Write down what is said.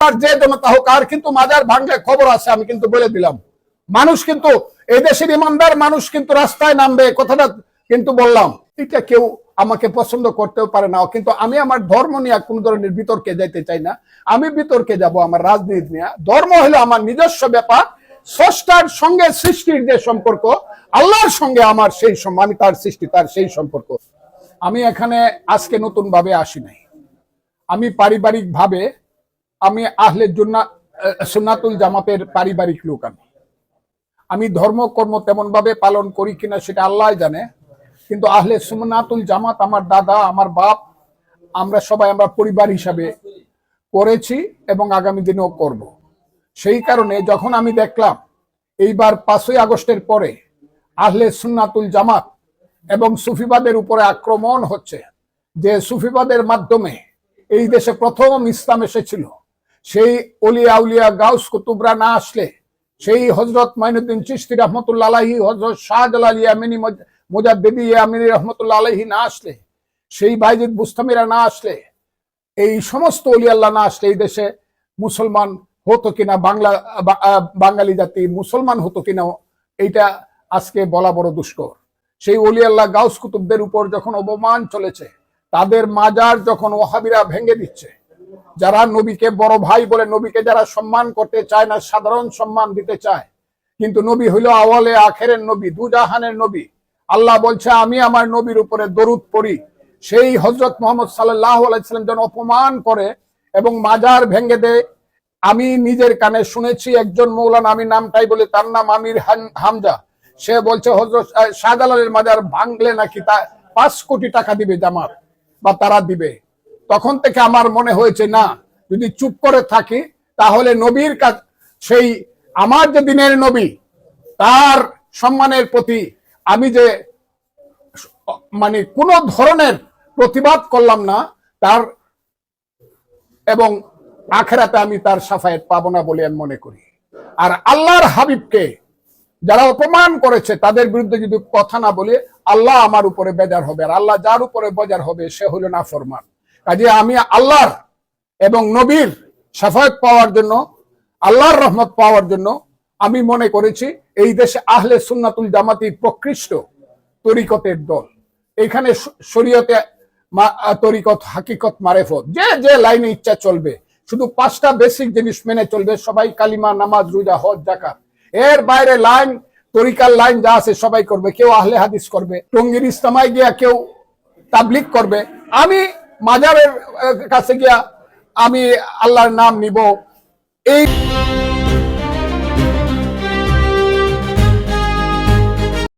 আর যে জনতা হোক আর কিন্তু মাজার ভাঙলে খবর আছে, আমি কিন্তু বলে দিলাম। মানুষ কিন্তু, এই দেশের ইমানদার মানুষ কিন্তু রাস্তায় নামবে কথাটা কিন্তু বললাম। এটা কেউ আমাকে পছন্দ করতেও পারে না, কিন্তু আমি আমার ধর্ম নিয়ে কোন ধরনের বিতর্কে যাইতে চাই না। আমি বিতর্কে যাব আমার রাজনীতি নিয়ে। ধর্ম হলো আমার নিজস্ব ব্যাপার, স্রষ্টার সঙ্গে সৃষ্টির যে সম্পর্ক, আল্লাহর সঙ্গে আমার সেই আমি তার সৃষ্টি, তার সেই সম্পর্ক। আমি এখানে আজকে নতুন ভাবে আসি নাই। আমি পারিবারিক ভাবে আমি আহলে জুন্না সুন্নাতুল জামাতের পারিবারিক লোক আমি। আমি ধর্মকর্ম তেমন ভাবে পালন করি কিনা সেটা আল্লাহ জানে, কিন্তু আহলে সুন্নাতুল জামাত আমার দাদা, আমার বাপ, আমরা সবাই আমরা পরিবার হিসাবে করেছি এবং আগামী দিনেও করব। সেই কারণে যখন আমি দেখলাম, এইবার পাঁচই আগস্টের পরে আহলে সুন্নাতুল জামাত এবং সুফিবাদের উপরে আক্রমণ হচ্ছে, যে সুফিবাদের মাধ্যমে এই দেশে প্রথম ইসলাম এসেছিল। সেই অলিয়া উলিয়া গাউস কুতুবরা না আসলে, সেই হজরত মাইনুদ্দিন চিস্তি রহমতুল্লাহ আলাহি হজরত শাহজালাল ইয়ামিনী মুজাদ্দিদি ইয়ামিনী রহমতুল্লাহ আলাহি না আসলে, সেই বাইজিদ বুস্তামিরা না আসলে, এই সমস্ত অলি আল্লাহ না আসলে এই দেশে মুসলমান হতো কিনা, বাংলা বাঙালি জাতি মুসলমান হতো কিনা, এইটা আজকে বলা বড় দুষ্কর। সেই অলি আল্লাহ গাউস কুতুবদের উপর যখন অপমান চলেছে, তাদের মাজার যখন ওহাবিরা ভেঙে দিচ্ছে যারা নবীকে বড় ভাই বলে নবীকে যারা সম্মান করতে চায় না, সাধারণ সম্মান দিতে চায়। কিন্তু নবী হইল আওয়ালে আখেরের নবী, দুজাহানের নবী। আল্লাহ বলছে, আমি আমার নবীর উপরে দরুদ পড়ি। সেই হজরত মোহাম্মদ আলাইসাল্লাম যেন অপমান করে এবং মাজার ভেঙে দেয়। আমি নিজের কানে শুনেছি, একজন মৌলানা, আমি নামটাই বলে, তার নাম আমির হামজা। সে বলছে হজরত শাহজালালের মাজার ভাঙলে নাকি তা পাঁচ কোটি টাকা দিবে জামাত বা তারা দিবে? তখন থেকে আমার মনে হয়েছে, না, যদি চুপ করে থাকি, তাহলে নবীর সেই আমার যে দিনের নবী, তার সম্মানের প্রতি আমি যে মানে কোনো ধরনের প্রতিবাদ করলাম না, তার এবং আখেরাতে আমি তার সাফায়েত পাবো না বলে আমি মনে করি। আর আল্লাহর হাবিবকে যারা অপমান করেছে, তাদের বিরুদ্ধে যদি কথা না বলে, আল্লাহ আমার উপরে বেজার হবে। আর আল্লাহ যার উপরে বেজার হবে, সে হলো না ফরমান কাজে আমি আল্লাহর এবং নবীর সাফায়াত পাওয়ার জন্য, আল্লাহর রহমত পাওয়ার জন্য আমি মনে করেছি এই দেশে আহলে সুন্নাতুল জামাতি প্রকৃষ্ট তরিকতের দল। এখানে শরীয়তে তরিকত, হাকিকত, মারেফত, যে যে লাইনে ইচ্ছা চলবে, শুধু পাঁচটা বেসিক জিনিস মেনে চলবে, সবাই কালিমা, নামাজ, রোজা, হজ, জাকাত। এর বাইরে লাইন, তরিকার লাইন যা আছে সবাই করবে, কেউ আহলে হাদিস করবে, টঙ্গির ইস্তামায় গিয়া কেউ তাবলিক করবে। আমি মাজারের কাছে গিয়া আমি আল্লাহর নাম নিব। এই